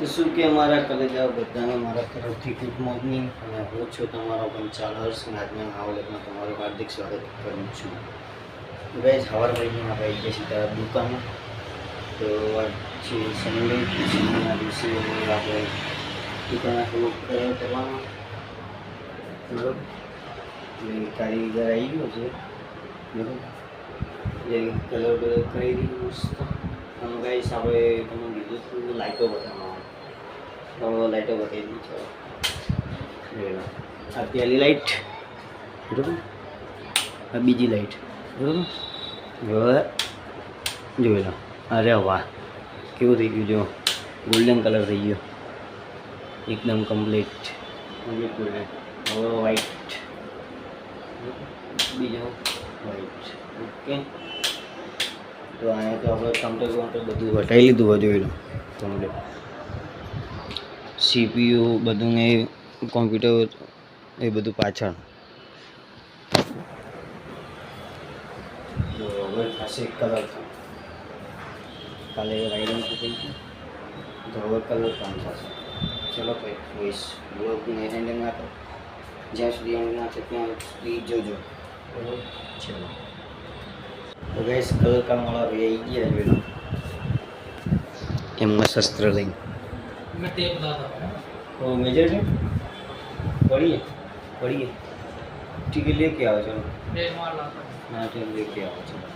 તો શું કે મારા કલેજા બધાને મારા તરફથી ગુડ મોર્નિંગ અને હું છું તમારો પંચાલ હર્ષ અને આજના નાવલેટમાં તમારું હાર્દિક સ્વાગત કરું છું. ગઈ સવાર પડીને આપણે આવી ગયા સીધા દુકાને. તો આજ છે સન્ડે સન્ડેના દિવસે આપણે દુકાને થોડુંક કલર કરવાનો. બરોબર? એટલે કારીગર આવી ગયો છે. બરોબર? એટલે કલર બલર કરી દીધું મસ્ત. અને ગાઈસ આપણે તમને કીધું હતું લાઇટો બતાવવાનું તો લાઇટો બતાવી છે. આ પહેલી લાઇટ બરોબર. આ બીજી લાઇટ બરોબર. હવે જોઈ લો. અરે વાહ. કેવું થઈ ગયું જો. ગોલ્ડન કલર થઈ ગયો. એકદમ કમ્પ્લીટ કમ્પ્લીટ હવે વ્હાઈટ બીજો વ્હાઈટ ઓકે તો અહીંયા તો આપણે કમ્પ્લેટ બધું હટાવી લીધું હોય જોઈ લો. કમ્પ્લીટ સીપીયુ, બધું ને કોમ્પ્યુટર, એ બધું પાછળ. થશે કલર કાલે રાઇડિંગ થઈ ગઈ તો કલર કામ થશે. ભાઈ વોઇસ બ્લોગને એન્ડ ના કરો જ્યાં સુધી એન્ડ ત્યાં સુધી જોજો. બરાબર? ચલો. તો ગેસ કલર કામ વાળા ભાઈ આવી ગયા એમના શસ્ત્ર લઈને. मैं टेप लाता हूँ। तो मेजर है पढ़िए पढ़िए ठीक है लेके आओ चलो। टेप मार लाता हाँ। तो लेके आओ चलो।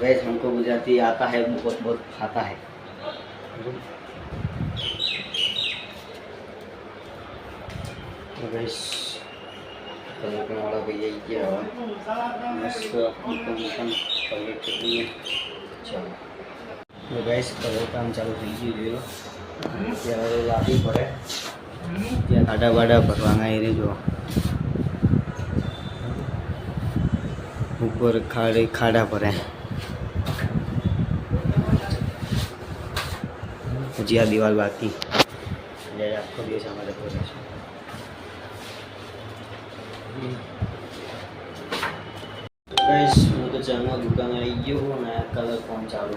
वैसे हमको गुजराती आता है बहुत बहुत खाता है। तो वैस मुकम તો ગેસ કલર કામ ચાલુ થઈ ગયું જોયું ત્યાં ત્યારે લાવવી પડે. ત્યાં ખાડા બાડા ભરવાના એ જો ઉપર ખાડે ખાડા ભરે. હજી આ દિવાલ બાકી. એટલે આખો દિવસ અમારે ભરે છે. ગાઈસ હું તો ચાલમાં દુકાને આવી ગયો અને કલર ફોન ચાલુ.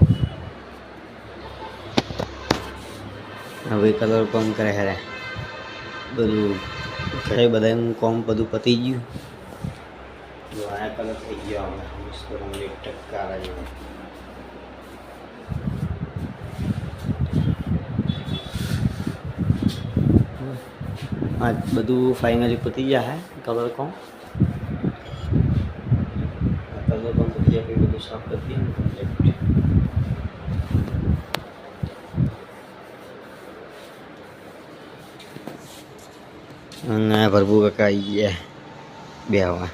હવે કલર કોમ કરે હેરે બધું ઘરે બધાનું કોમ બધું પતી ગયું. આ કલર થઈ ગયો અમે મસ્ત ટકારા જેવો આ બધું ફાઇનલી પતી ગયા હે કલર કોમ? કલર કોમ પતી ગયા બધું સાફ કરી દઈએ અને ભરભુ કાકા આવી ગયા બે હવા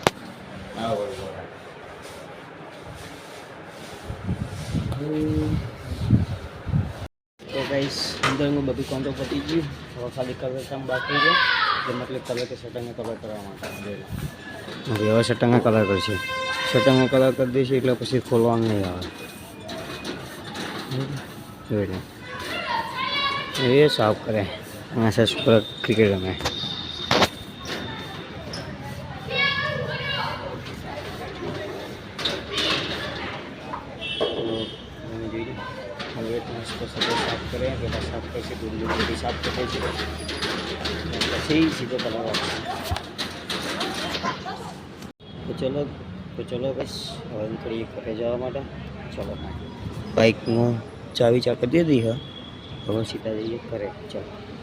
તો ગાઈસ અંદરનું બધું તો પતી ગયું. હવે ખાલી કલર કામ બાકી છે. એટલે મતલબ કલર કે શટરને કલર કરવા માટે. હવે હવે શટરને કલર કરશે. શટરને કલર કરી દઈશું એટલે પછી ખોલવાનું નહીં આવે. એ સાફ કરે. અને સસ પર ક્રિકેટ રમે તો તમે જોઈ લો હવે મસ્ત સગો સાફ કરે પહેલાં સાફ કરશે દૂર દૂર બધી સાફ કરે છે. અને પછી સીધો કલર આપશે તો ચલો તો ચલો બસ. હવે નીકળીએ ઘરે જવા માટે. ચલો. બાઇકનું ચાવી ચાક કરી દીધી, હા. હવે સીધા જઈએ ઘરે. ચાલો.